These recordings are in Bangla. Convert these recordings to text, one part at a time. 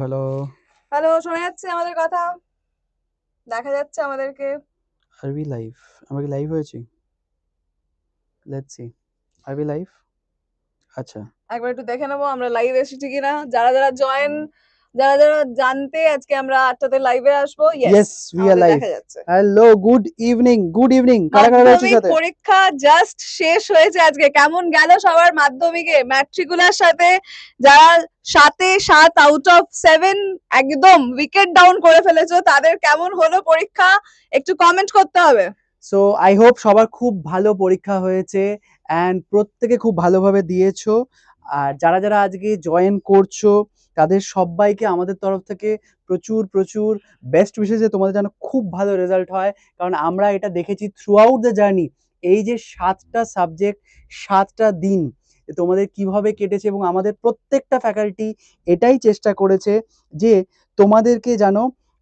হ্যালো হ্যালো শোনা যাচ্ছে আমাদের কথা? দেখা যাচ্ছে আমাদেরকে। আর বি লাইভ আমরা কি লাইভ হয়েছি? Let's see are be live আচ্ছা। একবার একটু দেখে নেব আমরা লাইভ এসেছি কিনা। যারা যারা জয়েন যারা যারা জানতে আজকে আমরা আটটাতে লাইভে আসব yes we are live hello good evening good evening কারা কারা রয়েছে সাথে? পরীক্ষা জাস্ট শেষ হয়েছে আজকে। কেমন গেল সবার মাধ্যমিকে? ম্যাট্রিকুলার সাথে যারা সাতে সাত আউট অফ সেভেন একদম উইকেট ডাউন করে ফেলেছো তাদের কেমন হলো পরীক্ষা? একটু কমেন্ট করতে হবে। সো আই হোপ সবার খুব ভালো পরীক্ষা হয়েছে অ্যান্ড প্রত্যেকে খুব ভালোভাবে দিয়েছ। আর যারা যারা আজকে জয়েন করছ তাদের সবাইকে আমাদের তরফ থেকে প্রচুর প্রচুর বেস্ট উইশেস তোমাদের যেন খুব ভালো রেজাল্ট হয়। কারণ আমরা এটা দেখেছি থ্রু আউট দ্য জার্নি এই যে সাতটা সাবজেক্ট সাতটা দিন তোমাদের কীভাবে কেটেছে এবং আমাদের প্রত্যেকটা ফ্যাকাল্টি এটাই চেষ্টা করেছে যে তোমাদেরকে যেন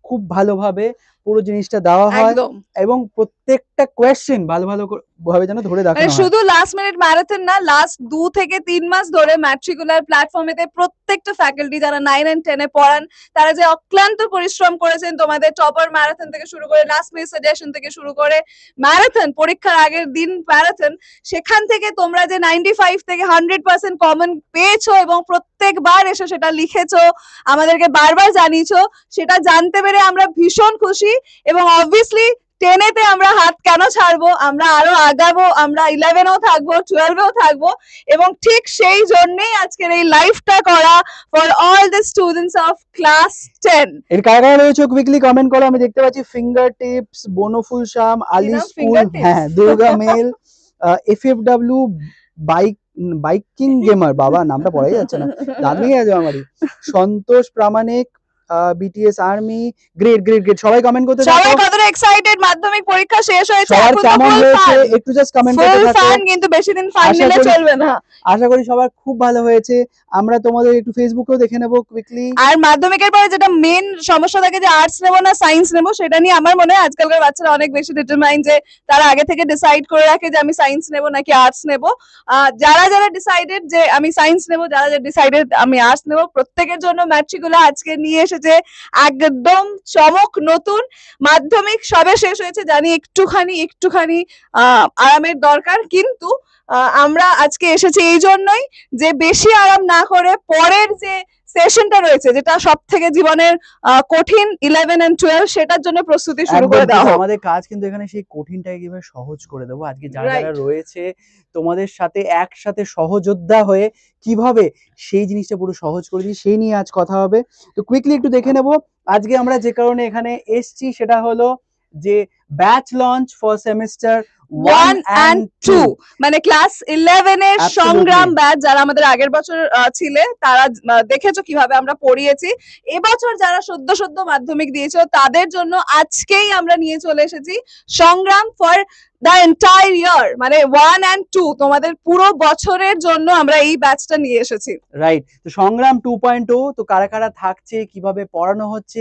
খুব ভালোভাবে পুরো জিনিসটা দেওয়া হয় একদম। এবং প্রত্যেকটা কোয়েশ্চেন ভালো ভালো ভাবে যেন ধরে মানে দেখানো হয়। শুধু লাস্ট মিনিট ম্যারাথন না লাস্ট দু থেকে তিন মাস ধরে ম্যাট্রিকুলার প্ল্যাটফর্মেতে প্রত্যেকটা ফ্যাকাল্টি যারা নাইন এন্ড টেনে পড়ান তারা যে অক্লান্ত পরিশ্রম করেছেন তোমাদের টপার ম্যারাথন থেকে শুরু করে লাস্ট মিনিট সাজেশন থেকে শুরু করে ম্যারাথন পরীক্ষার আগের দিন ম্যারাথন সেখান থেকে তোমরা যে নাইনটি ফাইভ থেকে হান্ড্রেড পার্সেন্ট কমন পেয়েছ এবং প্রত্যেকবার এসে সেটা লিখেছো আমাদেরকে বারবার জানিয়েছো সেটা জানতে পেরে আমরা ভীষণ খুশি। এবং অবভিয়াসলি টেনেতে আমরা হাত কেন ছাড়বো? আমরা আরও আগাবো আমরা ইলেভেনেও থাকব টুয়েলভেও থাকব এবং ঠিক সেই জন্যই আজকের এই লাইভটা করা for all the students of class ten এর কারা কারা রয়েছে কুইকলি কমেন্ট করো? আমি দেখতে পাচ্ছি ফিঙ্গার টিপস বনফুল শাম আলি স্কুল হ্যাঁ Durga mail F F bike biking gamer বাবা নামটা পড়াই যাচ্ছে না। দাঁড়িয়ে আছে আমারই Santosh Pramanik BTS army great great great সবাই কমেন্ট করতে সবাই কতটা এক্সাইটেড মাধ্যমিক পরীক্ষা শেষ হয়েছে সবার কেমন হয়েছে একটু জাস্ট কমেন্ট করতে থাকো। ফান কিন্তু বেশি দিন ফান নিলে চলবে না। আশা করি সবার খুব ভালো হয়েছে। আমরা তোমাদের একটু ফেসবুকেও দেখে নেব কুইকলি আর মাধ্যমিকের পরে যেটা মেন সমস্যা থাকে যে আর্টস নেব না সায়েন্স নেব সেটা নিয়ে আমার মনে হয় আজকালকার বাচ্চারা অনেক বেশি ডিটারমাইন যে তারা আগে থেকে ডিসাইড করে রাখে যে আমি সায়েন্স নেব নাকি আর্টস নেব। যারা যারা ডিসাইডেড যে আমি সায়েন্স নেব যারা যারা ডিসাইডেড আমি আর্টস নেব প্রত্যেকের জন্য ম্যাট্রিকুলা আজকে নিয়ে এসেছে একদম চমক নতুন মাধ্যমিক সবে শেষ হয়েছে, জানি একটুখানি একটুখানি আরামের দরকার। কিন্তু আমরা আজকে এসেছি এই জন্যই যে বেশি আরাম না করে পরের যে সেশনটা রয়েছে যেটা সব থেকে জীবনের কঠিন ইলেভেন এন্ড টুয়েলভ সেটার জন্য প্রস্তুতি শুরু করে দেওয়া হোক। আমাদের কাজ কিন্তু এখানে সেই কঠিনটাকে কীভাবে সহজ করে দেবো। আজকে যারা যারা রয়েছে তোমাদের সাথে একসাথে সহযোদ্ধা হয়ে কীভাবে সেই জিনিসটা পুরো সহজ করে দিই সেই নিয়ে আজ কথা হবে। তো কুইকলি একটু দেখে নেব। আজকে আমরা যে কারণে এখানে এসছি সেটা হলো যে batch launch for semester one and two মানে ক্লাস ইলেভেন এর সংগ্রাম ব্যাচ যারা আমাদের আগের বছর ছিলে তারা দেখেছ কীভাবে আমরা পড়িয়েছি। এবছর যারা সদ্য সদ্য মাধ্যমিক দিয়েছ তাদের জন্য আজকেই আমরা নিয়ে চলে এসেছি সংগ্রাম ফর দ্য এন্টায়ার ইয়ার মানে ওয়ান অ্যান্ড টু তোমাদের পুরো বছরের জন্য আমরা এই ব্যাচটা নিয়ে এসেছি। রাইট তো সংগ্রাম টু পয়েন্ট টু তো কারা কারা থাকছে কীভাবে পড়ানো হচ্ছে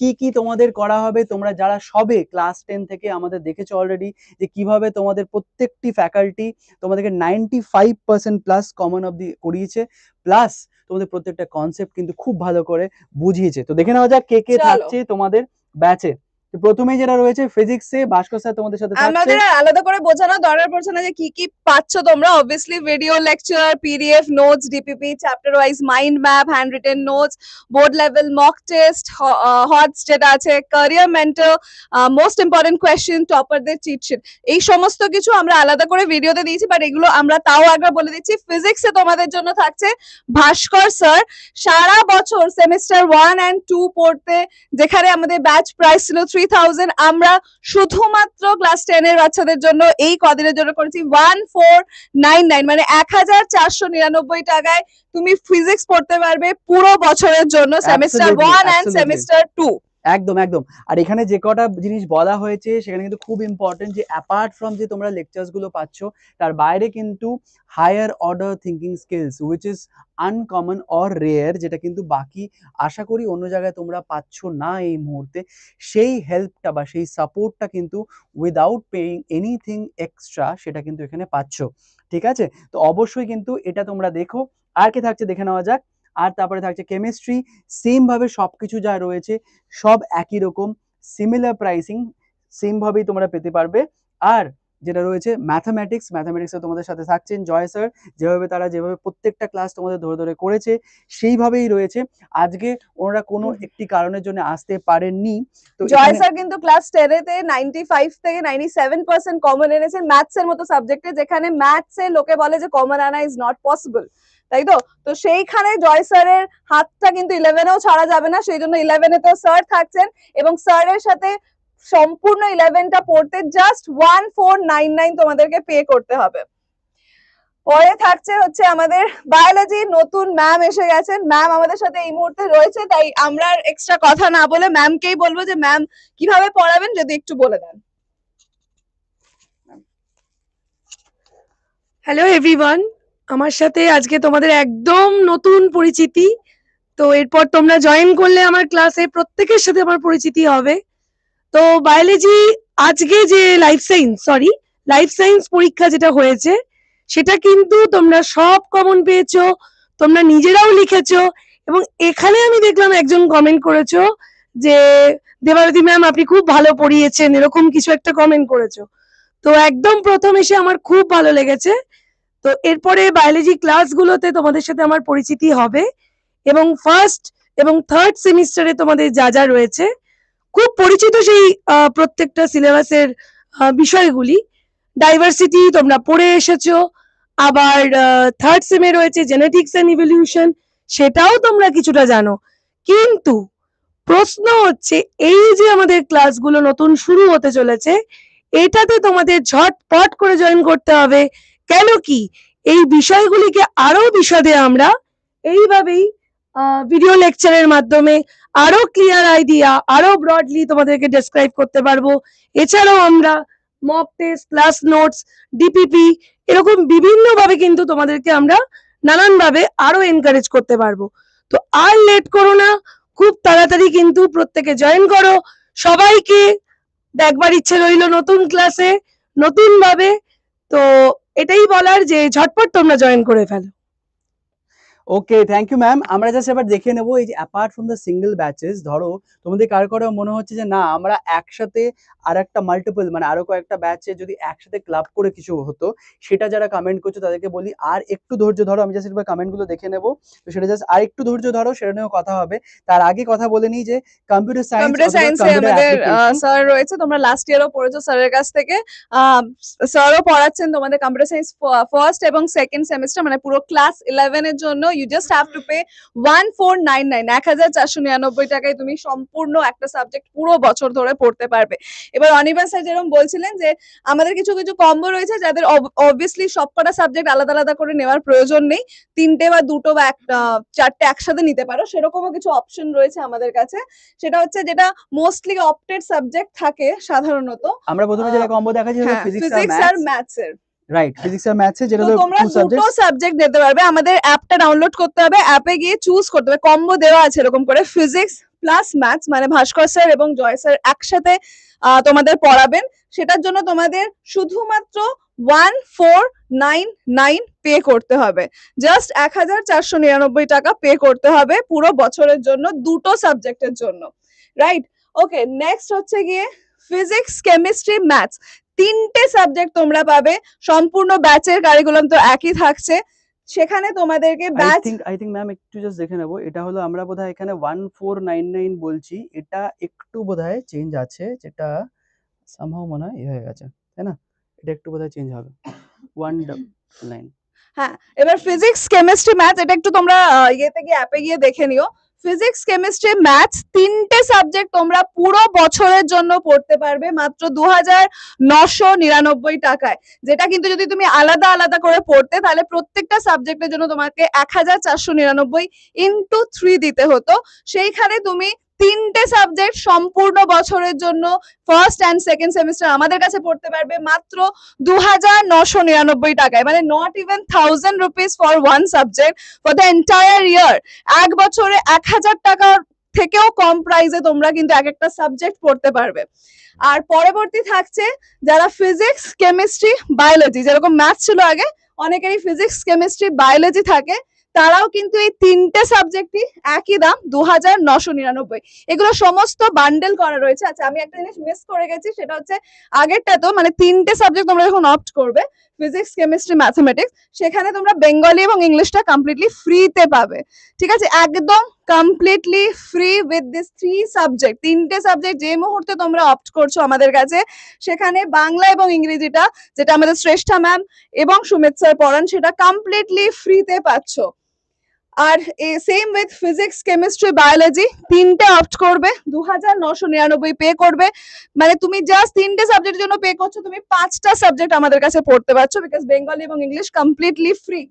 কি কি তোমাদের করা হবে? তোমরা যারা সবে ক্লাস টেন থেকে আমাদের দেখেছ অলরেডি যে কীভাবে তোমাদের প্রত্যেকটি ফ্যাকাল্টি তোমাদেরকে ninety five percent plus common of the করিয়েছে প্লাস তোমাদের প্রত্যেকটা কনসেপ্ট কিন্তু খুব ভালো করে বুঝিয়েছে। তো দেখে নেওয়া যাক কে কে। থাকছে তোমাদের ব্যাচে তো প্রথমেই যেটা রয়েছে ফিজিক্সে ভাস্কর স্যার তোমাদের সাথে আমাদের আলাদা করে বোঝানো দরকার পড়ছে না যে কি কি পাচ্ছ তোমরা। Obviously video lecture PDF notes DPP chapter wise mind map hand written notes board level mock test HOTS যেটা আছে career mental most important question টপারদের cheat sheet এই সমস্ত কিছু আমরা আলাদা করে ভিডিওতে দিয়েছি বাট এগুলো আমরা তাও একবার বলে দিচ্ছি। ফিজিক্সে তোমাদের জন্য থাকছে ভাস্কর স্যার। সারা বছর সেমিস্টার ওয়ান অ্যান্ড টু পড়তে, যেখানে আমাদের ব্যাচ প্রাইস ছিল থ্রি থাউজেন্ড আমরা শুধুমাত্র ক্লাস টেন এর বাচ্চাদের জন্য এই কদিনের জন্য করেছি ওয়ান ফোর নাইন নাইন মানে এক হাজার চারশো নিরানব্বই টাকায় তুমি ফিজিক্স পড়তে পারবে পুরো বছরের জন্য semester one and semester two একদম একদম। আর এখানে যে কটা জিনিস বলা হয়েছে, সেখানে কিন্তু খুব ইম্পর্টেন্ট যে অ্যাপার্ট ফ্রম যে তোমরা লেকচার্সগুলো পাচ্ছ, তার বাইরে কিন্তু higher order thinking skills which is uncommon or rare যেটা কিন্তু বাকি আশা করি অন্য জায়গায় তোমরা পাচ্ছ না এই মুহূর্তে, সেই হেল্পটা বা সেই সাপোর্টটা কিন্তু উইদাউট পেইং এনিথিং এক্সট্রা সেটা কিন্তু এখানে পাচ্ছ। ঠিক আছে? তো অবশ্যই কিন্তু এটা তোমরা দেখো। আর কে থাকছে দেখে নেওয়া যাক। আর তারপরে থাকছে কেমিস্ট্রি সেম ভাবে সবকিছু যা রয়েছে সব একই রকম সিমিলার প্রাইসিং সেম ভাবেই তোমরা পেতে পারবে। আর যেটা রয়েছে ম্যাথামেটিক্স ম্যাথামেটিক্সে তোমাদের সাথে থাকছেন জয় স্যার যেভাবে তারা যেভাবে প্রত্যেকটা ক্লাস তোমাদের ধরে ধরে করেছে সেইভাবেই রয়েছে। আজকে ওনারা কোনো একটি কারণের জন্য আসতে পারেননি। তো জয় স্যার কিন্তু ক্লাস টেনেতে নাইনটি ফাইভ থেকে নাইনটি সেভেন পার্সেন্ট কমন এনেছেন ম্যাথস এর মতো সাবজেক্টে যেখানে ম্যাথস লোকে বলে যে কমন আনা ইজ নট পসিবল তাই তো? তো সেইখানে জয় স্যারের হাতটা কিন্তু ইলেভেনেও ছাড়া যাবে না, সেই জন্য ইলেভেনে তো স্যার থাকছেন এবং স্যারের সাথে সম্পূর্ণ ইলেভেনটা পড়তে just one four nine nine তোমাদেরকে পে করতে হবে। পরে থাকছে হচ্ছে আমাদের বায়োলজি নতুন ম্যাম এসে গেছেন। ম্যাম আমাদের সাথে এই মুহূর্তে রয়েছে, তাই আমরা এক্সট্রা কথা না বলে ম্যামকেই বলব যে ম্যাম কীভাবে পড়াবেন যদি একটু বলে দেন? হ্যালো এভরিওয়ান আমার সাথে আজকে তোমাদের একদম নতুন পরিচিতি। তো এরপর তোমরা জয়েন করলে আমার ক্লাসে প্রত্যেকের সাথে আমার পরিচিতি হবে। তো বায়োলজি আজকে যে life science sorry life science পরীক্ষা যেটা হয়েছে, সেটা কিন্তু তোমরা সব কমন পেয়েছ, তোমরা নিজেরাও লিখেছো এবং এখানে আমি দেখলাম একজন কমেন্ট করেছ যে, দেবারতী ম্যাম আপনি খুব ভালো পড়িয়েছেন। এরকম কিছু একটা কমেন্ট করেছ। তো একদম প্রথম এসে আমার খুব ভালো লেগেছে। তো এরপরে বায়োলজি ক্লাসগুলোতে তোমাদের সাথে আমার পরিচিতি হবে এবং ফার্স্ট এবং থার্ড সেমিস্টারে তোমাদের যা যা রয়েছে, খুব পরিচিত সেই প্রত্যেকটা সিলেবাসের বিষয়গুলি। ডাইভার্সিটি তোমরা পড়ে এসেছ, আবার থার্ড সেমে রয়েছে জেনেটিক্স অ্যান্ড ইভলিউশন সেটাও তোমরা কিছুটা জানো। কিন্তু প্রশ্ন হচ্ছে, এই যে আমাদের ক্লাসগুলো নতুন শুরু হতে চলেছে, এটাতে তোমাদের ঝটপট করে জয়েন করতে হবে কেন কি? এই বিষয়গুলিকে আরও বিশদে আমরা এইভাবেই ভিডিও লেকচারের মাধ্যমে আরও ক্লিয়ার আইডিয়া আরও ব্রডলি তোমাদেরকে ডেসক্রাইব করতে পারব। এছাড়াও আমরা mock test class notes DPP এরকম বিভিন্ন ভাবে কিন্তু তোমাদেরকে আমরা নানান ভাবে আরও এনকারেজ করতে পারব। তো আর লেট করো না, খুব তাড়াতাড়ি কিন্তু প্রত্যেকে জয়েন করো। সবাইকে, দেখবার ইচ্ছে রইল নতুন ক্লাসে নতুন ভাবে তো এটাই বলার যে ঝটপট তোমরা জয়েন করে ফেলো। ওকে থ্যাংক ইউ ম্যাম আমরা জাস্ট এবার দেখে নেব এই যে apart from the single batches ধরো তোমাদের কার কারও মনে হচ্ছে যে না আমরা একসাথে আর একটা মাল্টিপল মানে আরও কয়েকটা ব্যাচে যদি একসাথে ক্লাব করে কিছু হতো সেটা যারা কমেন্ট করছ তাদেরকে বলি আর একটু ধৈর্য ধরো আমি জাস্ট এবার কমেন্টগুলো দেখে নেব। তো সেটা জাস্ট আর একটু ধৈর্য ধরো সেটা নিয়েও কথা হবে। তার আগে কথা বলে নিই যে কম্পিউটার সায়েন্স কম্পিউটার সায়েন্সে আমাদের স্যার রয়েছে তোমরা লাস্ট ইয়ারও পড়েছো স্যারের কাছ থেকে। স্যারও পড়াচ্ছেন তোমাদের কম্পিউটার সায়েন্স ফার্স্ট এবং সেকেন্ড সেমিস্টার মানে পুরো ক্লাস ইলেভেন এর জন্য you just have to pay one four nine nine এক হাজার চারশো নিরানব্বই টাকায় তুমি সম্পূর্ণ একটা সাবজেক্ট পুরো বছর ধরে পড়তে পারবে। এবার অনির্বাণ স্যার যেরকম বলছিলেন যে আমাদের কিছু কিছু কম্বো রয়েছে যাদের অবভিয়াসলি সবকটা সাবজেক্ট আলাদা আলাদা করে নেওয়ার প্রয়োজন নেই। তিনটে বা দুটো বা একটা চারটে একসাথে নিতে পারো। সেরকমও কিছু অপশন রয়েছে আমাদের কাছে। সেটা হচ্ছে যেটা মোস্টলি অপটেড সাবজেক্ট থাকে সাধারণত। আমরা প্রথমে যেটা কম্বো দেখাচ্ছি হ্যাঁ ফিজিক্স আর ফিজিক্স ম্যাথস ম্যাথস এর। রাইট ফিজিক্স আর ম্যাথসে যেটা তোমরা দুটো সাবজেক্ট নিতে পারবে। আমাদের অ্যাপটা ডাউনলোড করতে হবে। অ্যাপে গিয়ে চুজ করতে হবে। কম্বো দেওয়া আছে এরকম করে। ফিজিক্স প্লাস ম্যাথস মানে ভাস্কর স্যার এবং জয় স্যার একসাথে তোমাদের পড়াবেন। সেটার জন্য তোমাদের শুধুমাত্র one four nine nine pay করতে হবে। জাস্ট এক হাজার চারশো নিরানব্বই টাকা পে করতে হবে পুরো বছরের জন্য দুটো সাবজেক্টের জন্য। রাইট ওকে নেক্সট হচ্ছে গিয়ে ফিজিক্স কেমিস্ট্রি ম্যাথস তিনটে সাবজেক্ট তোমরা পাবে। সম্পূর্ণ ব্যাচের কারিকুলাম তো একই থাকছে। সেখানে তোমাদেরকে ব্যাচ আই থিঙ্ক ম্যাম একটু জাস্ট দেখে নেব। এটা হলো আমরা বোধহয় এখানে ওয়ান ফোর নাইন নাইন বলছি। এটা একটু বোধহয় চেঞ্জ আছে যেটা সামহাও মনে হয় হয়ে গেছে তাই না? এটা একটু বোধহয় চেঞ্জ হবে। ওয়ান নাইন এবার ফিজিক্স কেমিস্ট্রি ম্যাথ এটা একটু তোমরা ইয়েতে গিয়ে অ্যাপে গিয়ে দেখে নিও। ফিজিক্স কেমিস্ট্রি ম্যাথস তিনটে সাবজেক্ট তোমরা পুরো বছরের জন্য পড়তে পারবে মাত্র দু নিরানব্বই টাকায়। যেটা কিন্তু যদি তুমি আলাদা আলাদা করে পড়তে, তাহলে প্রত্যেকটা সাবজেক্টের জন্য তোমাকে এক হাজার চারশো নিরানব্বই ইন্টু থ্রি দিতে হতো। সেইখানে তুমি তিনটে সাবজেক্ট সম্পূর্ণ বছরের জন্য ফার্স্ট অ্যান্ড সেকেন্ড সেমিস্টার আমাদের কাছে পড়তে পারবে মাত্র দু হাজার নশো নিরানব্বই টাকায়। মানে not even thousand rupees for one subject for the entire year এক বছরে এক হাজার টাকার থেকেও কম প্রাইসে তোমরা কিন্তু এক একটা সাবজেক্ট পড়তে পারবে। আর পরবর্তী থাকছে যারা ফিজিক্স কেমিস্ট্রি বায়োলজি যেরকম ম্যাথ ছিল আগে, অনেকেরই ফিজিক্স কেমিস্ট্রি বায়োলজি থাকে। তারাও কিন্তু এই তিনটে সাবজেক্টই একই দাম দু হাজার নশো নিরানব্বই। এগুলো সমস্ত বান্ডেল করা রয়েছে। আচ্ছা আমি একটা জিনিস মিস করে গেছি, সেটা হচ্ছে আগেরটা তো মানে তিনটে সাবজেক্ট তোমরা যখন অপ্ট করবে ফিজিক্স কেমিস্ট্রি ম্যাথমেটিক্স সেখানে তোমরা বেঙ্গলি এবং ইংলিশটা কমপ্লিটলি ফ্রিতে পাবে। ঠিক আছে? একদম completely free with this three subject তিনটে সাবজেক্ট যে মুহূর্তে তোমরা অপ্ট করছ আমাদের কাছে, সেখানে বাংলা এবং ইংরেজিটা, যেটা আমাদের শ্রেষ্ঠা ম্যাম এবং সুমিত স্যার পড়ান, সেটা কমপ্লিটলি ফ্রিতে পাচ্ছ। আর same with physics chemistry biology তিনটে অপ্ট করবে দু হাজার নশো নিরানব্বই পে করবে। মানে তুমি জাস্ট তিনটে সাবজেক্টের জন্য পে করছ, তুমি পাঁচটা সাবজেক্ট আমাদের কাছে পড়তে পারছ বিকজ বেঙ্গলি এবং ইংলিশ কমপ্লিটলি ফ্রি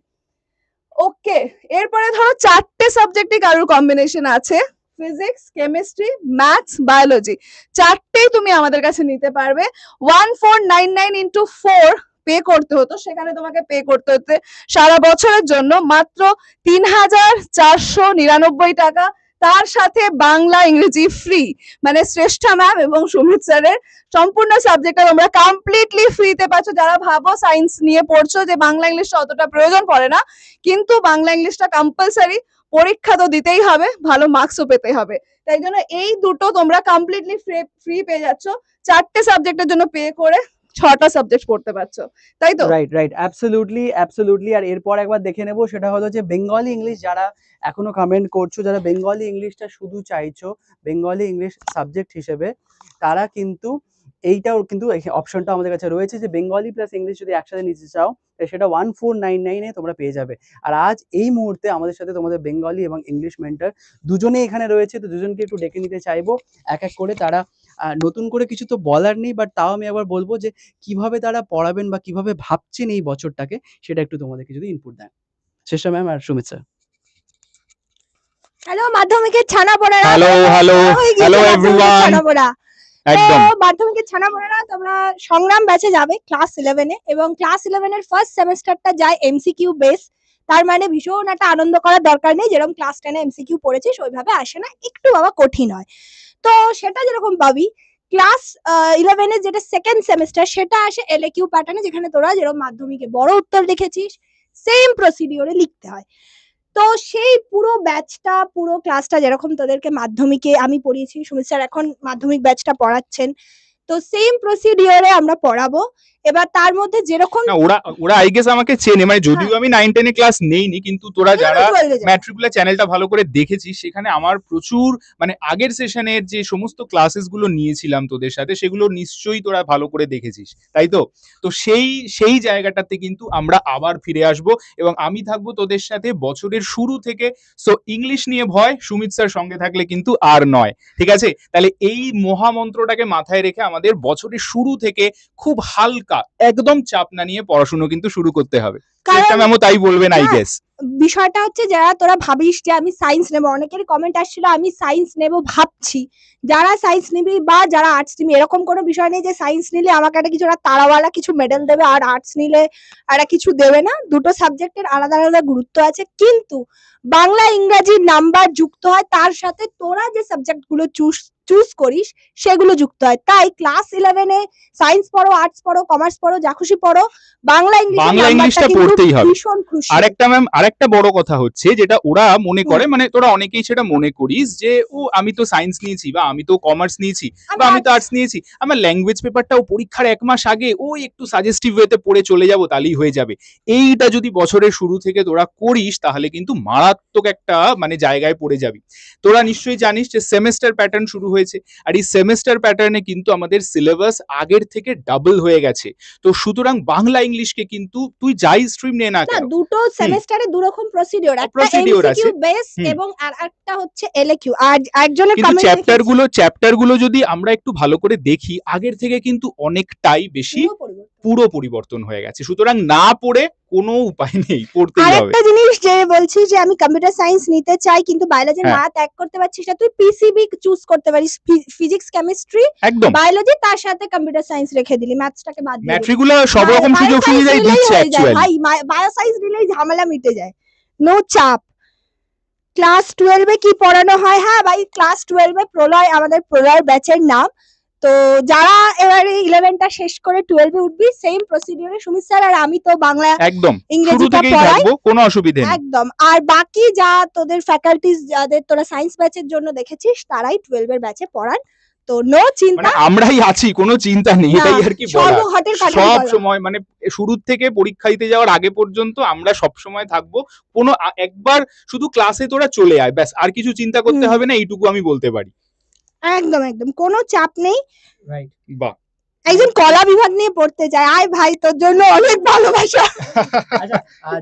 ওকে এরপরে ধরো চারটে সাবজেক্টে কারোর কম্বিনেশন আছে ফিজিক্স কেমিস্ট্রি ম্যাথস বায়োলজি চারটেই তুমি আমাদের কাছে নিতে পারবে। One four nine nine into four pay করতে হতো, সেখানে তোমাকে পে করতে হতে সারা বছরের জন্য মাত্র তিন হাজার চারশো নিরানব্বই টাকা। তার সাথে বাংলা ইংরেজি ফ্রি মানে শ্রেষ্ঠা ম্যাম এবং সুমিত স্যারের সম্পূর্ণ সাবজেক্টটা তোমরা কমপ্লিটলি ফ্রিতে পাচ্ছ। যারা ভাবো সায়েন্স নিয়ে পড়ছো যে বাংলা ইংলিশটা অতটা প্রয়োজন পড়ে না, কিন্তু বাংলা ইংলিশটা কম্পালসারি পরীক্ষা তো দিতেই হবে, ভালো মার্কসও পেতে হবে। তাই জন্য এই দুটো তোমরা কমপ্লিটলি ফ্রি পেয়ে যাচ্ছ। চারটে সাবজেক্টের জন্য পে করে ছটা সাবজেক্ট পড়তে পারছ, তাই তো? রাইট রাইট অ্যাবসলিউটলি অ্যাবসলিউটলি আর এরপর একবার দেখে নেব, সেটা হলো যে বেঙ্গলি ইংলিশ যারা এখনও কমেন্ট করছ, যারা বেঙ্গলি ইংলিশটা শুধু চাইছো বেঙ্গলি ইংলিশ সাবজেক্ট হিসেবে, তারা কিন্তু এইটাও কিন্তু অপশনটা আমাদের কাছে রয়েছে যে বেঙ্গলি প্লাস ইংলিশ যদি একসাথে নিতে চাও সেটা ওয়ান ফোর নাইন নাইনে তোমরা পেয়ে যাবে। আর আজ এই মুহূর্তে আমাদের সাথে তোমাদের বেঙ্গলি এবং ইংলিশ মেন্টার দুজনেই এখানে রয়েছে, তো দুজনকে একটু ডেকে নিতে চাইব, এক এক করে তারা নতুন করে কিছু তো বলার নেই বাট তাও আমি একবার বলব যে কীভাবে তারা পড়াবেন বা কীভাবে ভাবছেন এই বছরটাকে সেটা একটু তোমাদেরকে যদি ইনপুট দেন। শেষা ম্যাম আর সুমিত স্যার হ্যালো মাধ্যমিকের ছানা পড়ারা Hello, তোমরা hello, হয়ে গিয়েছো মাধ্যমিকের ছানা পড়া। একদম। মাধ্যমিকের ছানা পড়ারা তোমরা সংগ্রাম ব্যাচে যাবে ক্লাস ইলেভেনে এবং ক্লাস ইলেভেনের ফার্স্ট সেমেস্টারটা যায় এমসিকিউ বেস তার মানে ভীষণ একটা আনন্দ করার দরকার নেই যেরকম ক্লাস টেনে এমসিকিউ পড়েছিস ওইভাবে আসে না একটু বাবা কঠিন হয়। তো সেটা যেরকম পাবি ক্লাস ইলেভেনের যেটা সেকেন্ড সেমিস্টার সেটা আসে এলএকিউ প্যাটার্নে যেখানে তোরা যেরকম মাধ্যমিকে বড় উত্তর লিখেছিস সেম প্রসিডিওরে লিখতে হয়। তো সেই পুরো ব্যাচটা পুরো ক্লাসটা যেরকম তোদেরকে মাধ্যমিকে আমি পড়িয়েছি, সুমিত স্যার এখন মাধ্যমিক ব্যাচটা পড়াচ্ছেন, তো সেম প্রসিডিওরে আমরা পড়াবো। এবার তার মধ্যে যেরকম ওরা ওরা আই গেস আমাকে চেনে মানে যদিও আমি নাইন টেনে ক্লাস নেইনি কিন্তু তোরা যারা ম্যাট্রিকুলার চ্যানেলটা ভালো করে দেখেছিস সেখানে আমার প্রচুর মানে আগের সেশনের যে সমস্ত ক্লাসেসগুলো নিয়েছিলাম তোদের সাথে সেগুলো নিশ্চয়ই তোরা ভালো করে দেখেছিস তাই তো? তো সেই সেই জায়গাটাতে কিন্তু আমরা আবার ফিরে আসব এবং আমি থাকব তোদের সাথে বছরের শুরু থেকে সো ইংলিশ নিয়ে ভয় সুমিত স্যার সঙ্গে থাকলে কিন্তু আর নয় ঠিক আছে? তাহলে এই মহামন্ত্রটাকে মাথায় রেখে আমাদের বছরের শুরু থেকে খুব হালকা একদম চাপ না নিয়ে পড়াশুনো কিন্তু শুরু করতে হবে। কারণ ম্যামও তাই বলবেন আই গেস বিষয়টা হচ্ছে যারা তোরা ভাবিস যে আমি সায়েন্স নেব অনেকের কমেন্ট আসছিল আমি সায়েন্স নেব ভাবছি। যারা সায়েন্স নিবি বা যারা আর্টস নিবি এরকম কোনো বিষয় নেই যে সায়েন্স নিলে আমাকে একটা কিছু একটা তারাওয়ালা কিছু মেডেল দেবে আর আর্টস নিলে একটা কিছু দেবে না। দুটো সাবজেক্টের আলাদা আলাদা গুরুত্ব আছে। কিন্তু বাংলা ইংরাজির নাম্বার যুক্ত হয় তার সাথে তোরা যে সাবজেক্টগুলো চুজ চুজ করিস সেগুলো যুক্ত হয়। তাই ক্লাস ইলেভেনে সায়েন্স পড়ো আর্টস পড়ো কমার্স পড়ো যা খুশি পড়ো। বাংলা ইংলিশ পড়তেই হবে। আরেকটা ম্যাম আরেকটা বড় কথা হচ্ছে যেটা ওরা মনে করে মানে তোরা অনেকেই সেটা মনে করিস যে ও আমি তো সায়েন্স নিয়েছি বা আমি তো কমার্স নিয়েছি বা আমি তো আর্টস নিয়েছি আমার ল্যাঙ্গুয়েজ পেপারটাও পরীক্ষার এক মাস আগে ওই একটু সাজেস্টিভ ওয়েতে পড়ে চলে যাব তাহলেই হয়ে যাবে। এইটা যদি বছরের শুরু থেকে তোরা করিস তাহলে কিন্তু মারাত্মক একটা মানে জায়গায় পড়ে যাবি। তোরা নিশ্চয়ই জানিস যে সেমেস্টার প্যাটার্ন শুরু হয়েছে আর এই সেমেস্টার প্যাটার্নে কিন্তু আমাদের সিলেবাস আগের থেকে ডাবল হয়ে গেছে। তো সুতরাং বাংলা ইংলিশকে কিন্তু তুই যাই স্ট্রিম নিয়ে না না দুটো সেমিস্টারে দু রকম প্রসিডিওর একটা এমসিকিউ আছে। বেস এবং আর একটা হচ্ছে এলকিউ আর একজনের কিন্তু চ্যাপ্টারগুলো চ্যাপ্টারগুলো যদি আমরা একটু ভালো করে দেখি আগের থেকে কিন্তু অনেকটাই বেশি পুরো পরিবর্তন হয়ে গেছে। সুতরাং না পড়ে কোনো উপায় নেই পড়তেই হবে। আরেকটা জিনিস যে বলছি যে আমি কম্পিউটার সায়েন্স নিতে চাই কিন্তু বায়োলজি হ্যাঁ। না ত্যাগ করতে পারছিস না তুই পিসিবি চুজ করতে পারিস ফিজিক্স কেমিস্ট্রি একদম। বায়োলজি তার সাথে কম্পিউটার সায়েন্স রেখে দিলি ম্যাথসটাকে বাদ দিয়ে দিলি। ম্যাট্রিকুলার সব রকম সুযোগ সুবিধাই দিচ্ছে হয়ে অ্যাকচুয়ালি ভাই বায়ো সায়েন্স নিলেই ঝামেলা মিটে যায়। নো চাপ। ক্লাস টুয়েলভে কি পড়ানো হয়? হ্যাঁ ভাই ক্লাস টুয়েলভে প্রলয় আমাদের প্রলয় ব্যাচের নাম তো যারা এবারে ইলেভেনটা শেষ করে টুয়েলভে উঠবি সেম প্রসিডিওরে সুমিত স্যার আর আমি তো বাংলা একদম ইংরেজিটা পড়াই। কোনো অসুবিধে নেই। একদম আর বাকি যা তোদের ফ্যাকাল্টিস যাদের তোরা সায়েন্স ব্যাচের জন্য দেখেছিস তারাই টুয়েলভের ব্যাচে পড়ান। তো নো মানে চিন্তা আমরাই আছি কোনো চিন্তা নেই এটাই আর কি সব সময় মানে শুরুর থেকে পরীক্ষা দিতে যাওয়ার আগে পর্যন্ত আমরা সব সময় থাকব। কোনো একবার শুধু ক্লাসে তোরা চলে আয় ব্যাস আর কিছু চিন্তা করতে হবে না এইটুকু আমি বলতে পারি। একদম একদম। কোনো চাপ নেই। রাইট বাহ। একজন কলা বিভাগ নিয়ে পড়তে যায়। আয় ভাই তোর জন্য অনেক ভালোবাসা। আচ্ছা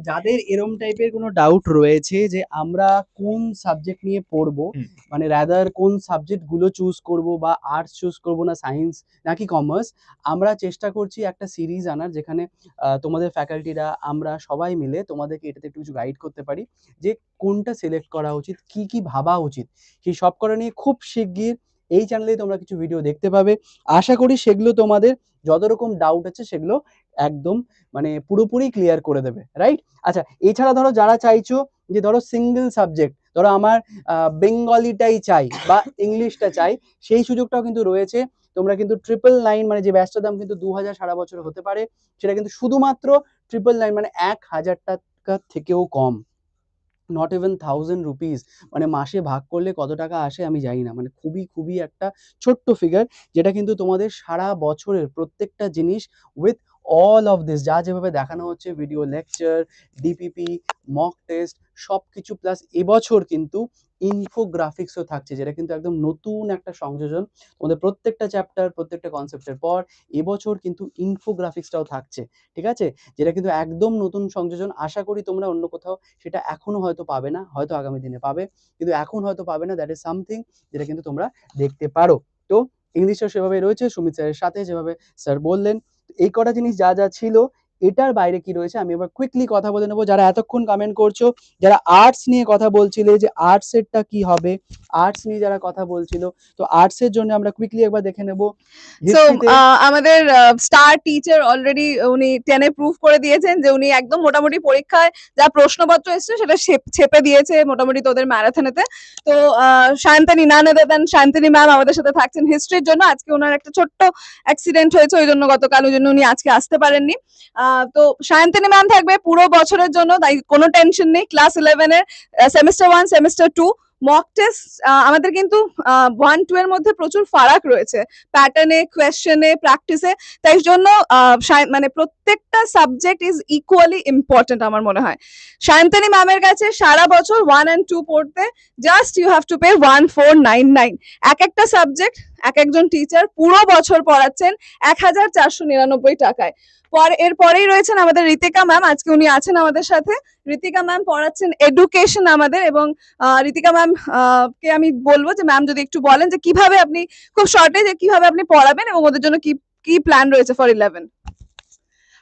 যাদের এরম টাইপের কোনো ডাউট রয়েছে যে আমরা কোন সাবজেক্ট নিয়ে পড়ব। মানে রাদার কোন সাবজেক্টগুলো চুজ করব বা আর্টস চুজ করব না সায়েন্স নাকি কমার্স আমরা চেষ্টা করছি একটা সিরিজ আনার যেখানে তোমাদের ফ্যাকাল্টিরা আমরা সবাই মিলে তোমাদেরকে এটাতে একটু কিছু গাইড করতে পারি যে কোনটা সিলেক্ট করা উচিত কি কি ভাবা উচিত। সেই সব করা নিয়ে খুব শিগগির এই চ্যানেলে তোমরা কিছু ভিডিও দেখতে পাবে। আশা করি সেগুলো তোমাদের যত রকম ডাউট আছে সেগুলো একদম মানে পুরোপুরি ক্লিয়ার করে দেবে রাইট আচ্ছা এছাড়া ধরো যারা চাইছো যে ধরো সিঙ্গেল সাবজেক্ট ধরো আমার বেঙ্গলিটাই চাই বা ইংলিশটা চাই, সেই সুযোগটাও কিন্তু রয়েছে। তোমরা কিন্তু ট্রিপল নাইন মানে যে ব্যাচটার দাম কিন্তু দু হাজার সারা বছর হতে পারে, সেটা কিন্তু শুধুমাত্র ট্রিপল নাইন মানে এক হাজার টাকা থেকেও কম। নট ইভেন থাউজেন্ড রুপিস মানে মাসে ভাগ করলে কত টাকা আসে আমি জানি না। মানে খুবই খুবই একটা ছোট্ট ফিগার যেটা কিন্তু তোমাদের সারা বছরের প্রত্যেকটা জিনিস উইথ অল অফ দিস যা যেভাবে দেখানো হচ্ছে video lecture DPP mock test সব কিছু প্লাস এবছর কিন্তু ইনফোগ্রাফিক্সও থাকছে, যেটা কিন্তু একদম নতুন একটা সংযোজন। তোমাদের প্রত্যেকটা চ্যাপ্টার প্রত্যেকটা কনসেপ্টের পর এবছর কিন্তু ইনফোগ্রাফিক্সটাও থাকছে, ঠিক আছে? যেটা কিন্তু একদম নতুন সংযোজন। আশা করি তোমরা অন্য কোথাও সেটা এখনও হয়তো পাবে না, হয়তো আগামী দিনে পাবে, কিন্তু এখন হয়তো পাবে না। দ্যাট ইজ সামথিং যেটা কিন্তু তোমরা দেখতে পারো। তো ইংলিশও সেভাবে রয়েছে, সুমিত স্যারের সাথে যেভাবে স্যার বললেন এই কটা জিনিস যা যা ছিল এটার বাইরে কি রয়েছে? আমি এবার কুইকলি কথা বলে নেব। যারা এতক্ষণ কমেন্ট করছ যারা আর্টস নিয়ে কথা বলছিলে যে আর্টস এরটা কি হবে? আর্টস নিয়ে যারা কথা বলছিল তো আর্টস এর জন্য আমরা কুইকলি একবার দেখে নেব। আমাদের স্টার টিচার অলরেডি উনি টেনে প্রুফ করে দিয়েছেন যে উনি একদম মোটামুটি পরীক্ষায় যা প্রশ্নপত্র এসেছে সেটা ছেপে দিয়েছে মোটামুটি তোদের ম্যারাথনেতে তো শান্তনী নান আদার দেন। শান্তনী ম্যাম আমাদের সাথে থাকছেন হিস্ট্রির জন্য। আজকে ওনার একটা ছোট্ট অ্যাক্সিডেন্ট হয়েছে ওই জন্য গতকাল ওই জন্য উনি আজকে আসতে পারেননি। আহ, তো সায়ন্তনী ম্যাম থাকবে পুরো বছরের জন্য, তাই কোনো টেনশন নেই। ক্লাস ইলেভেনের semester one semester two mock test আমাদের কিন্তু ওয়ান টু এর মধ্যে প্রচুর ফারাক রয়েছে। প্যাটার্নে কোয়েশ্চেনে প্র্যাকটিসে তাই জন্য মানে প্রত্যেকটা সাবজেক্ট ইজ ইকুয়ালি ইম্পর্টেন্ট আমার মনে হয়। সায়ন্তনী ম্যামের কাছে সারা বছর ওয়ান অ্যান্ড টু পড়তে just you have to pay one four nine nine এক একটা সাবজেক্ট এক একজন টিচার পুরো বছর পড়াচ্ছেন এক হাজার চারশো নিরানব্বই টাকায়। পর এরপরেই রয়েছেন আমাদের ঋতিকা ম্যাম আজকে উনি আছেন আমাদের সাথে। ঋতিকা ম্যাম পড়াচ্ছেন এডুকেশন আমাদের এবং ঋতিকা ম্যাম কে আমি বলব যে ম্যাম যদি একটু বলেন যে কীভাবে আপনি, খুব শর্টে যে কীভাবে আপনি পড়াবেন এবং ওদের জন্য কি কি প্ল্যান রয়েছে ফর ইলেভেন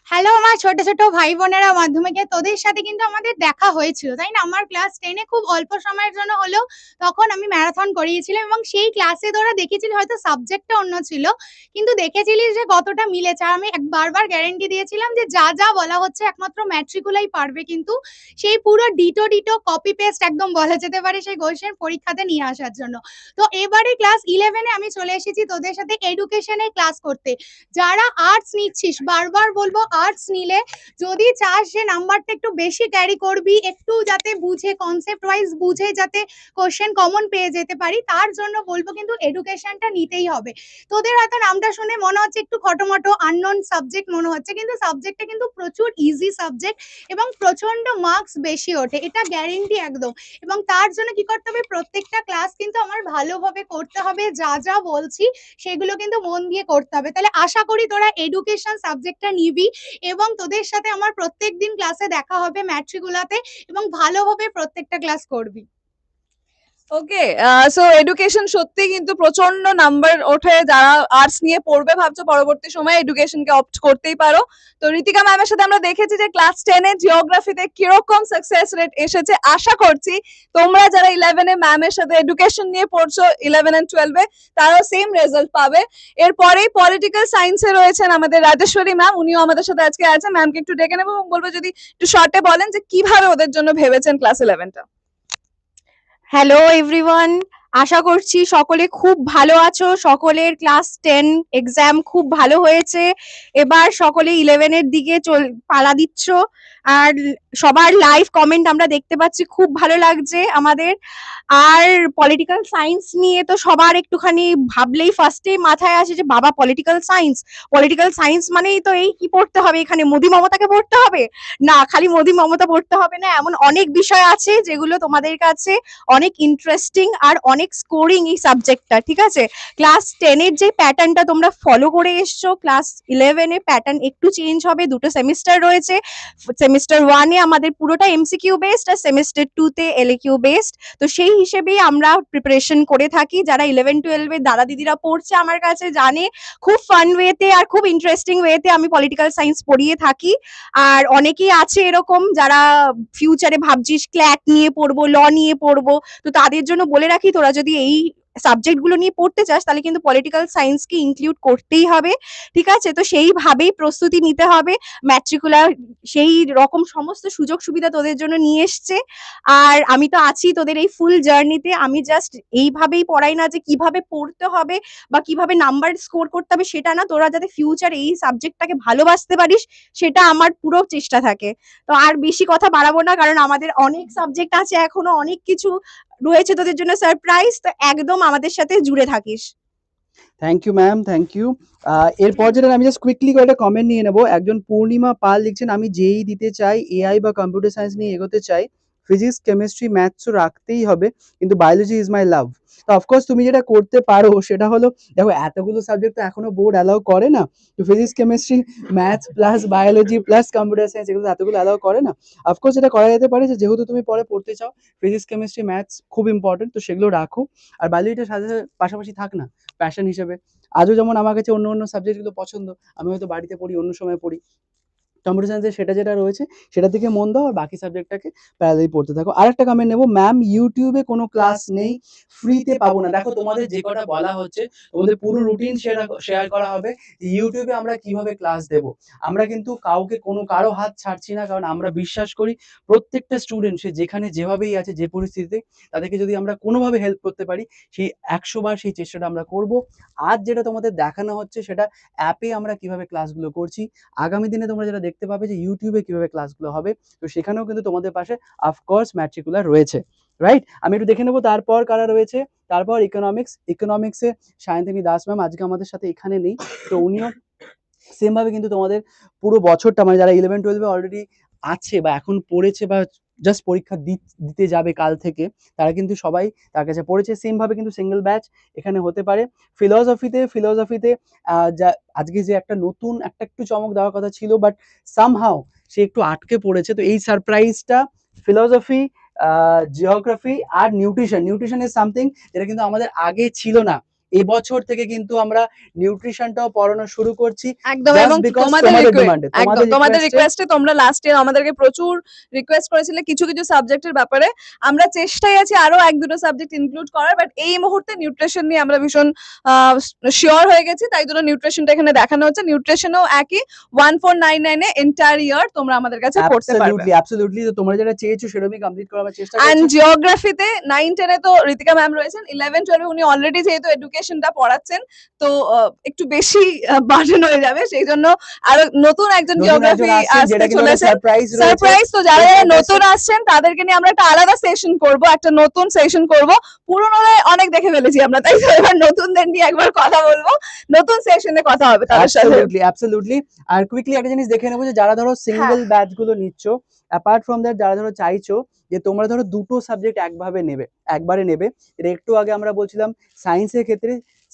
হ্যালো আমার ছোট ছোট ভাই বোনেরা মাধ্যমিকে তোদের সাথে কিন্তু আমাদের দেখা হয়েছিল, তাই না? আমার ক্লাস টেনে খুব অল্প সময়ের জন্য হলেও তখন আমি ম্যারাথন করিয়েছিলাম এবং সেই ক্লাসে তোরা দেখেছিলি হয়তো সাবজেক্টটা অন্য ছিল, কিন্তু দেখেছিলিস যে কতটা মিলেছে। আমি বারবার গ্যারেন্টি দিয়েছিলাম যে যা যা বলা হচ্ছে একমাত্র ম্যাট্রিকুলাই পারবে, কিন্তু সেই পুরো ডিটো ডিটো কপি পেস্ট একদম বলা যেতে পারে সেই কোয়েশ্চেন পরীক্ষাতে নিয়ে আসার জন্য। তো এবারে ক্লাস ইলেভেনে আমি চলে এসেছি তোদের সাথে এডুকেশনের ক্লাস করতে। যারা আর্টস নিচ্ছিস, বারবার বলব আর্টস নিলে যদি চাস যে নাম্বারটা একটু বেশি ক্যারি করবি, একটু যাতে বুঝে কনসেপ্ট ওয়াইজ বুঝে যাতে কোশ্চেন কমন পেয়ে যেতে পারি, তার জন্য বলব কিন্তু এডুকেশনটা নিতেই হবে। তোদের হয়তো নামটা শুনে মনে হচ্ছে একটু খটোমটো আননোন সাবজেক্ট মনে হচ্ছে, কিন্তু সাবজেক্টটা কিন্তু প্রচুর ইজি সাবজেক্ট এবং প্রচণ্ড মার্কস বেশি ওঠে, এটা গ্যারেন্টি একদম। এবং তার জন্য কি করতে হবে, প্রত্যেকটা ক্লাস কিন্তু আমার ভালোভাবে করতে হবে, যা যা বলছি সেগুলো কিন্তু মন দিয়ে করতে হবে। তাহলে আশা করি তোরা এডুকেশন সাবজেক্টটা নিবি এবং তোদের সাথে আমার প্রত্যেকদিন ক্লাসে দেখা হবে ম্যাট্রিকুলাতে এবং ভালোভাবে প্রত্যেকটা ক্লাস করবি। ওকে সো এডুকেশন সত্যি কিন্তু প্রচণ্ড নাম্বার ওঠে যারা আর্টস নিয়ে পড়বে, ভাবছ পরবর্তী সময়ে এডুকেশনকে অপ্ট করতেই পারো। তো ঋতিকা ম্যামের সাথে আমরা দেখেছি যে ক্লাস টেনে জিওগ্রাফিতে কীরকম সাকসেস রেট এসেছে, আশা করছি তোমরা যারা ইলেভেনে ম্যামের সাথে এডুকেশন নিয়ে পড়ছো ইলেভেন এন্ড টুয়েলভে তারাও সেম রেজাল্ট পাবে। এরপরেই পলিটিক্যাল সায়েন্সে রয়েছেন আমাদের রাজেশ্বরী ম্যাম উনিও আমাদের সাথে আজকে আছেন ম্যামকে একটু ডেকে নেব এবং বলব যদি একটু শর্টে বলেন যে কীভাবে ওদের জন্য ভেবেছেন ক্লাস ইলেভেনটা Hello এভরিওয়ান আশা করছি সকলে খুব ভালো আছো। সকলের ক্লাস টেন এক্সাম খুব ভালো হয়েছে। এবার সকলে ইলেভেনের দিকে চল পালা দিচ্ছ। আর সবার লাইভ কমেন্ট আমরা দেখতে পাচ্ছি, খুব ভালো লাগছে আমাদের। আর পলিটিক্যাল সায়েন্স নিয়ে তো সবার একটুখানি ভাবলেই ফার্স্টে মাথায় আসে যে, বাবা পলিটিক্যাল সায়েন্স পলিটিক্যাল সায়েন্স মানেই তো এই কি পড়তে হবে এখানে? মোদি মমতাকে পড়তে হবে? না, খালি মোদি মমতা পড়তে হবে না, এমন অনেক বিষয় আছে যেগুলো তোমাদের কাছে অনেক ইন্টারেস্টিং আর অনেক স্কোরিং এই সাবজেক্টটা ঠিক আছে? ক্লাস টেনের যে প্যাটার্নটা তোমরা ফলো করে এসছো ক্লাস ইলেভেনে প্যাটার্ন একটু চেঞ্জ হবে, দুটো সেমিস্টার রয়েছে। সেমিস্টার ওয়ানে আমাদের পুরোটা এমসিকিউ বেসড আর সেমিস্টার টুতে এলএকিউ বেসড তো সেই হিসেবেই আমরা প্রিপারেশন করে থাকি। যারা ইলেভেন টুয়েলভে দাদা দিদিরা পড়ছে আমার কাছে জানে, খুব ফান ওয়েতে আর খুব ইন্টারেস্টিং ওয়েতে আমি পলিটিক্যাল সায়েন্স পড়িয়ে থাকি। আর অনেকেই আছে এরকম যারা ফিউচারে ভাবছিস ক্ল্যাট নিয়ে পড়ব ল নিয়ে পড়ব, তো তাদের জন্য বলে রাখি, তোরা যদি এই সাবজেক্টগুলো নিয়ে পড়তে চাস, তাহলে কিন্তু পলিটিক্যাল সায়েন্সকে ইনক্লুড করতেই হবে, ঠিক আছে? তো সেইভাবেই প্রস্তুতি নিতে হবে। ম্যাট্রিকুলার সেই রকম সমস্ত সুযোগ সুবিধা তোদের জন্য নিয়ে এসছে। আর আমি তো আছি তোদের এই ফুল জার্নিতে আমি জাস্ট এইভাবেই পড়াই না যে কীভাবে পড়তে হবে বা কীভাবে নাম্বার স্কোর করতে হবে সেটা না। তোরা যাতে ফিউচার এই সাবজেক্টটাকে ভালোবাসতে পারিস, সেটা আমার পুরো চেষ্টা থাকে। তো আর বেশি কথা বাড়াবো না, কারণ আমাদের অনেক সাবজেক্ট আছে এখনও অনেক কিছু রয়েছে তোদের জন্য সারপ্রাইজ তো একদম আমাদের সাথে জুড়ে থাকিস। Thank you ma'am thank you এরপর যেটা আমি জাস্ট কুইকলি কয়েকটা কমেন্ট নিয়ে নেব। একজন পূর্ণিমা পাল লিখছেন, আমি যেই দিতে চাই এআই বা কম্পিউটার সায়েন্স নিয়ে এগোতে চাই ফিজিক্স কেমিস্ট্রি ম্যাথস তো রাখতেই হবে, কিন্তু বায়োলজি ইজ মাই লাভ তো অফকোর্স তুমি যেটা করতে পারো সেটা হলো, দেখো এতগুলো সাবজেক্ট তো এখনও বোর্ড অ্যালাউ করে না, তো physics chemistry maths plus biology plus computer science এগুলো এতগুলো অ্যালাউ করে না। অফকোর্স এটা করা যেতে পারে, যেহেতু তুমি পরে পড়তে চাও ফিজিক্স কেমিস্ট্রি ম্যাথস খুব ইম্পর্টেন্ট তো সেগুলো রাখো। আর বায়োলজিটা সাথে সাথে পাশাপাশি থাক না প্যাশন হিসেবে। আজও যেমন আমার কাছে অন্য অন্য সাবজেক্টগুলো পছন্দ, আমি হয়তো বাড়িতে পড়ি, অন্য সময় পড়ি। কম্পিউটার সায়েন্সে সেটা যেটা রয়েছে সেটা থেকে মন দাও আর বাকি সাবজেক্টটাকে প্যারালালি পড়তে থাকো। আরেকটা কমেন্ট নেব ম্যাম ইউটিউবে কোনো ক্লাস নেই ফ্রিতে পাবো না। দেখো, তোমাদের যে কটা বলা হচ্ছে, তোমাদের পুরো রুটিন শেয়ার শেয়ার করা হবে ইউটিউবে আমরা কীভাবে ক্লাস দেব। আমরা কিন্তু কাউকে, কোনো কারও হাত ছাড়ছি না, কারণ আমরা বিশ্বাস করি প্রত্যেকটা স্টুডেন্ট সে যেখানে যেভাবেই আছে, যে পরিস্থিতিতে, তাদেরকে যদি আমরা কোনোভাবে হেল্প করতে পারি, সেই একশো বার সেই চেষ্টাটা আমরা করব। আজ যেটা তোমাদের দেখানো হচ্ছে, সেটা অ্যাপে আমরা কীভাবে ক্লাসগুলো করছি, আগামী দিনে তোমরা যেটা দেখতে পাবে যে ইউটিউবে কীভাবে ক্লাসগুলো হবে। তো সেখানেও কিন্তু তোমাদের পাশে অফকোর্স ম্যাট্রিকুলার রয়েছে। রাইট আমি একটু দেখে নেব তারপর কারা রয়েছে। তারপর ইকোনমিক্স ইকোনমিক্সে সায়ন্তিনী দাস ম্যাম আজকে আমাদের সাথে এখানে নেই। তো উনিও সেমভাবে কিন্তু তোমাদের পুরো বছরটা মানে যারা ইলেভেন টুয়েলভে অলরেডি আছে বা এখন পড়েছে বা জাস্ট পরীক্ষা দিতে যাবে কাল থেকে, তারা কিন্তু সবাই তার কাছে পড়েছে সেম ভাবে কিন্তু সিঙ্গেল ব্যাচ এখানে হতে পারে। ফিলসফিতে ফিলসফিতে যা, আজকে যে একটা নতুন, একটা একটু চমক দেওয়ার কথা ছিল বাট সামহাও সে একটু আটকে পড়েছে, তো এই সারপ্রাইজটা ফিলসফি জিওগ্রাফি আর নিউট্রিশন নিউট্রিশন ইজ সামথিং যেটা কিন্তু আমাদের আগে ছিল না। এবছর থেকে কিন্তু আমরা নিউট্রিশনটাও পড়ানো শুরু করছি। একদম এবং তোমাদের তোমাদের এ, এ- রিকোয়েস্টে তোমরা লাস্ট ইয়ার আমাদেরকে প্রচুর রিকোয়েস্ট করেছিলে কিছু কিছু সাবজেক্টের ব্যাপারে। আমরা চেষ্টায় আছি আরও এক দুটো সাবজেক্ট ইনক্লুড করার বাট এই মুহূর্তে নিউট্রিশন নিয়ে আমরা ভীষণ শিওর হয়ে গেছি তাই জন্য নিউট্রিশনটা এখানে দেখানো হচ্ছে। নিউট্রিশনও একই ওয়ান ফোর নাইন নাইনে এন্টায়ার ইয়ার তোমরা আমাদের কাছে পড়তে পারবে। অ্যাবসলিউটলি অ্যাবসলিউটলি তো তোমরা যেটা চেয়েছো সেরকমই কমপ্লিট করার চেষ্টা করছি। জিওগ্রাফিতে নাইন টেনে তো ঋতিকা ম্যাম রয়েছেন ইলেভেন টুয়েলভে উনি অলরেডি যেহেতু এডুকেশনটা পড়াচ্ছেন তো একটু বেশি বার্ডেন হয়ে যাবে। সেই জন্য আরও নতুন একজন জিওগ্রাফি আসতে চলেছে। সারপ্রাইজ তো যারা যারা নতুন আসছেন তাদেরকে নিয়ে আমরা একটা আলাদা সেশন করব একটা নতুন সেশন করব। পুরোনোরে অনেক দেখে ফেলেছি আমরা তাই তো এবার নতুনদের নিয়ে একবার কথা বলব। নতুন সেশনে কথা হবে তাদের সাথে। অ্যাবসলিউটলি আর কুইকলি একটা জিনিস দেখে নেব যে যারা ধরো সিঙ্গেল ব্যাচগুলো নিচ্ছ অ্যাপার্ট ফ্রম দ্যাট যারা ধরো চাইছো যে তোমরা ধরো দুটো সাবজেক্ট একভাবে নেবে, একবারে নেবে। এটা একটু আগে আমরা বলছিলাম সায়েন্সের ক্ষেত্রে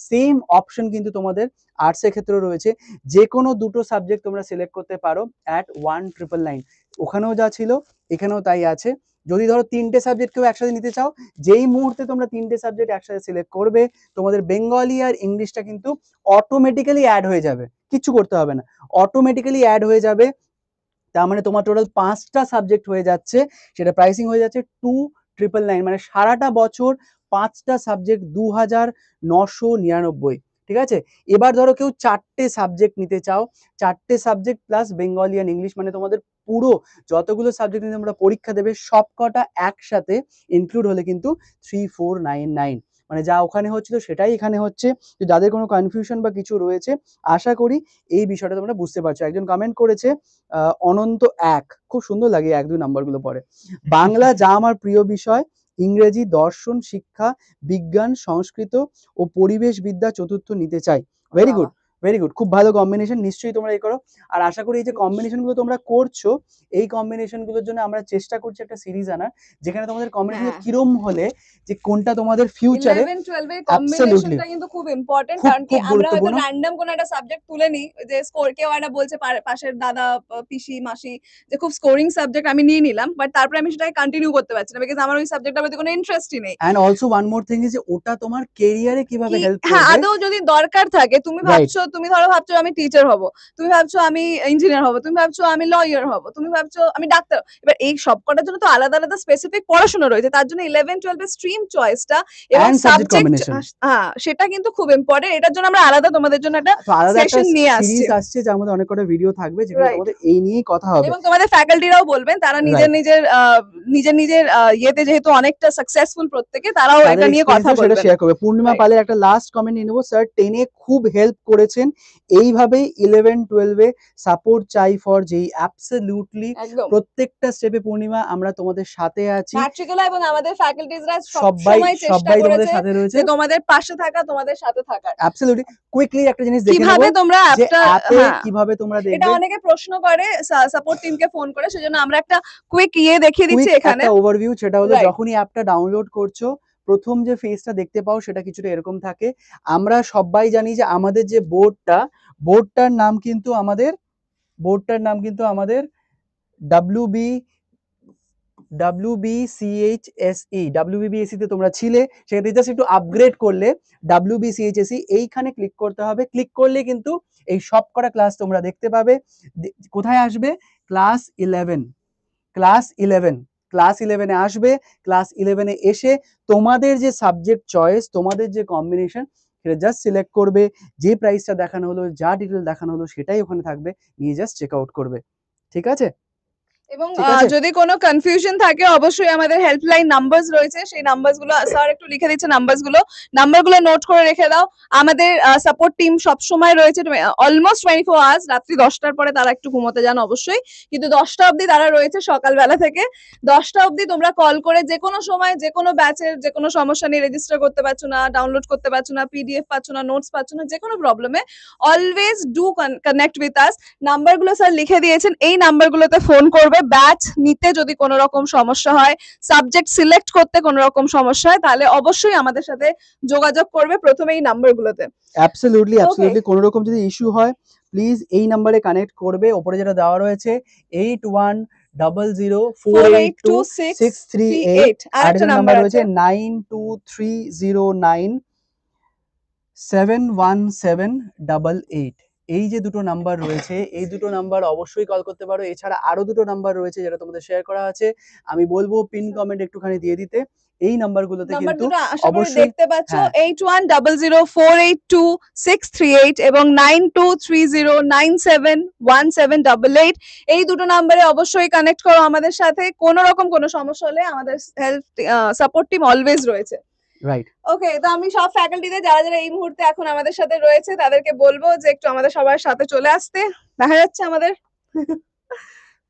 সেম অপশন কিন্তু তোমাদের আর্টসের ক্ষেত্রেও রয়েছে। যে কোনো দুটো সাবজেক্ট তোমরা সিলেক্ট করতে পারো অ্যাট ওয়ান ট্রিপল নাইন ওখানেও যা ছিল, এখানেও তাই আছে। যদি ধরো তিনটে সাবজেক্ট কেউ একসাথে নিতে চাও, যেই মুহূর্তে তোমরা তিনটে সাবজেক্ট একসাথে সিলেক্ট করবে, তোমাদের বেঙ্গলি আর ইংলিশটা কিন্তু অটোমেটিক্যালি অ্যাড হয়ে যাবে। কিচ্ছু করতে হবে না। অটোমেটিক্যালি অ্যাড হয়ে যাবে তার মানে তোমার টোটাল পাঁচটা সাবজেক্ট হয়ে যাচ্ছে, সেটা প্রাইসিং হয়ে যাচ্ছে টু ট্রিপল নাইন মানে সারাটা বছর পাঁচটা সাবজেক্ট দু হাজার নশো নিরানব্বই, ঠিক আছে? এবার ধরো কেউ চারটে সাবজেক্ট নিতে চাও, চারটে subject plus Bengali and English মানে তোমাদের পুরো যতগুলো সাবজেক্ট নিয়ে তোমরা পরীক্ষা দেবে সব কটা একসাথে ইনক্লুড হলে কিন্তু থ্রি ফোর নাইন নাইন মানে যা ওখানে হচ্ছিল সেটাই এখানে হচ্ছে। তো যাদের কোনো কনফিউশন বা কিছু রয়েছে, আশা করি এই বিষয়টা তোমরা বুঝতে পারছ। একজন কমেন্ট করেছে অনন্ত এক। খুব সুন্দর লাগে এক, দুই নাম্বারগুলো পরে। বাংলা যা আমার প্রিয় বিষয়, ইংরেজি দর্শন, শিক্ষা, বিজ্ঞান, সংস্কৃত ও পরিবেশ বিদ্যা চতুর্থ নিতে চাই। ভেরি গুড ভেরি গুড খুব ভালো কম্বিনেশন নিশ্চয়ই তোমরা এই করো। আর আশা করি এই যে কম্বিনেশনগুলো তোমরা করছ এই কম্বিনেশনগুলোর জন্য আমরা চেষ্টা করছি একটা সিরিজ আনার যেখানে তোমাদের কম্বিনেশন হ্যাঁ। কিরম হলে যে কোনটা তোমাদের ফিউচারে 11 12 এর কম্বিনেশনটা কিন্তু খুব ইম্পর্টেন্ট কারণ কি আমরা হয়তো র্যান্ডম কোন একটা সাবজেক্ট তুলে নিই যে স্কোর কেউ একটা বলছে পাশের দাদা পিসি মাসি যে খুব স্কোরিং সাবজেক্ট আমি নিয়ে নিলাম বাট তারপরে আমি সেটাকে কন্টিনিউ করতে পারছি না বিকজ আমার ওই সাবজেক্টের প্রতি কোনো ইন্টারেস্টই নেই। And also one more thing is যে ওটা তোমার কেরিয়ারে কীভাবে হেল্প হ্যাঁ আদৌ যদি দরকার থাকে তুমি ভাবছ তুমি ধরো ভাবছ আমি টিচার হব তুমি ভাবছ আমি ইঞ্জিনিয়ার হব তুমি ভাবছ আমি লয়ার হব তুমি ভাবছ আমি ডাক্তার। এবার এই সবকটার জন্য তো আলাদা আলাদা স্পেসিফিক পড়াশোনা রয়েছে তার জন্য ইলেভেন টুয়েলভ এর স্ট্রিম চয়েসটা এবং সাবজেক্ট হ্যাঁ সেটা কিন্তু খুব ইম্পর্টেন্ট এটার জন্য আমরা আলাদা তোমাদের জন্য একটা session নিয়ে আসছে। আসছে যার মধ্যে অনেক কটা ভিডিও থাকবে যেখানে তোমাদের এই নিয়েই কথা হবে। এবং তোমাদের ফ্যাকাল্টিরাও বলবেন তারা নিজের নিজের নিজের নিজের ইয়েতে যেহেতু অনেকটা সাকসেসফুল প্রত্যেকে তারাও এটা নিয়ে কথা বলবেন। শেয়ার করবে। পূর্ণিমা পালের একটা লাস্ট কমেন্ট নিয়ে নেব। স্যার টেনে খুব হেল্প করেছেন এইভাবেই ইলেভেন টুয়েলভে সাপোর্ট চাই ফর যেই অ্যাবসলিউটলি প্রত্যেকটা স্টেপে পূর্ণিমা আমরা তোমাদের সাথে আছি। ম্যাট্রিকুলা এবং আমাদের ফ্যাকাল্টিজরা সবাই সবাই তোমাদের সাথে রয়েছে। তোমাদের পাশে থাকা তোমাদের সাথে থাকা অ্যাবসলিউটলি কুইকলি একটা জিনিস দেখে কীভাবে তোমরা অ্যাপটা কীভাবে তোমরা এটা অনেকে প্রশ্ন করে সাপোর্ট টিমকে ফোন করে সেজন্য আমরা একটা কুইক ইয়ে দেখিয়ে দিচ্ছি এখানে। একটা ওভারভিউ সেটা হলো. যখনই অ্যাপটা ডাউনলোড করছ প্রথম যে ফেসটা দেখতে পাও সেটা কিছুটা এরকম থাকে। আমরা সবাই জানি যে আমাদের যে বোর্ডটা বোর্ডটার নাম কিন্তু আমাদের বোর্ডটার নাম কিন্তু আমাদের W B W B C H S E W BBSE তে তোমরা ছিলে, সেক্ষেত্রে জাস্ট একটু আপগ্রেড করলে ডাব্লিউ বি সিএইচএসি এইখানে ক্লিক করতে হবে। ক্লিক করলে কিন্তু এই সব কটা ক্লাস তোমরা দেখতে পাবে। কোথায় আসবে? Class eleven class eleven class ইলেভেনে আসবে ক্লাস ইলেভেনে এসে তোমাদের যে সাবজেক্ট চয়েস তোমাদের যে কম্বিনেশন সেটা জাস্ট সিলেক্ট করবে। যে প্রাইসটা দেখানো হলো, যা ডিটেল দেখানো হলো, সেটাই ওখানে থাকবে। নিয়ে জাস্ট চেক আউট করবে। ঠিক আছে? এবং যদি কোনো কনফিউশন থাকে অবশ্যই আমাদের হেল্পলাইন নাম্বারস রয়েছে। সেই নাম্বারসগুলো স্যার একটু লিখে দিচ্ছে নাম্বারসগুলো। নাম্বারগুলো নোট করে রেখে দাও। আমাদের সাপোর্ট টিম সব সময় রয়েছে। অলমোস্ট টোয়েন্টি ফোর আওয়ার্স রাত্রি দশটার পরে তারা একটু ঘুমোতে যান অবশ্যই। কিন্তু দশটা অবধি তারা রয়েছে সকালবেলা থেকে। দশটা অবধি তোমরা কল করে যে কোনো সময় যে কোনো ব্যাচের যে কোনো সমস্যা নিয়ে রেজিস্টার করতে পারছ না ডাউনলোড করতে পারছ না পিডিএফ পাচ্ছ না নোটস পাচ্ছ না যে কোনো প্রবলেমে always do connect with us নাম্বারগুলো স্যার লিখে দিয়েছেন। এই নাম্বারগুলোতে ফোন করবে। ব্যাচ নিতে যদি কোনো রকম সমস্যা হয় সাবজেক্ট সিলেক্ট করতে কোনো রকম সমস্যা হয় তাহলে অবশ্যই আমাদের সাথে যোগাযোগ করবে প্রথমে এই নাম্বারগুলোতে। অ্যাবসলিউটলি অ্যাবসলিউটলি কোনো রকম যদি ইস্যু হয় প্লিজ এই নাম্বারে কানেক্ট করবে। ওপরে যেটা দেওয়া রয়েছে eight one double zero four eight two six three eight আর নাম্বার রয়েছে nine two three zero nine seven one seven double eight এই যে দুটো নাম্বার রয়েছে এই দুটো নাম্বার অবশ্যই কল করতে পারো। এছাড়া আরও দুটো নাম্বার রয়েছে যেটা তোমাদের শেয়ার করা আছে। আমি বলব পিন কমেন্ট একটুখানি দিয়ে দিতে। এই নাম্বারগুলোতে নাম্বার কিন্তু অবশ্যই- দেখতে পাচ্ছ হ্যাঁ। Eight one double zero four eight two six three eight এবং nine two three zero nine seven one seven double eight এই দুটো নাম্বারে অবশ্যই কানেক্ট করো আমাদের সাথে। কোনো রকম কোনো সমস্যা হলে আমাদের হেল্প সাপোর্ট টিম অলওয়েজ রয়েছে। রাইট ওকে তো আমি সব ফ্যাকাল্টিতে যারা যারা এই মুহূর্তে এখন আমাদের সাথে রয়েছে তাদেরকে বলব যে একটু আমাদের সবার সাথে চলে আসতে। দেখা যাচ্ছে আমাদের।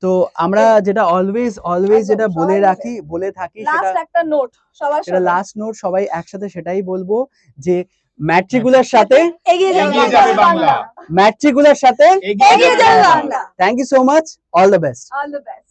তো আমরা যেটা অলওয়েজ অলওয়েজ যেটা বলে রাখি বলে থাকি লাস্ট একটা নোট সবার সেটা সাথে। লাস্ট নোট সবাই একসাথে সেটাই বলব যে ম্যাট্রিকুলার সাথে এগিয়ে যাবে বাংলা। ম্যাট্রিকুলার সাথে এগিয়ে যাবে Bangla. Thank you so much all the best all the best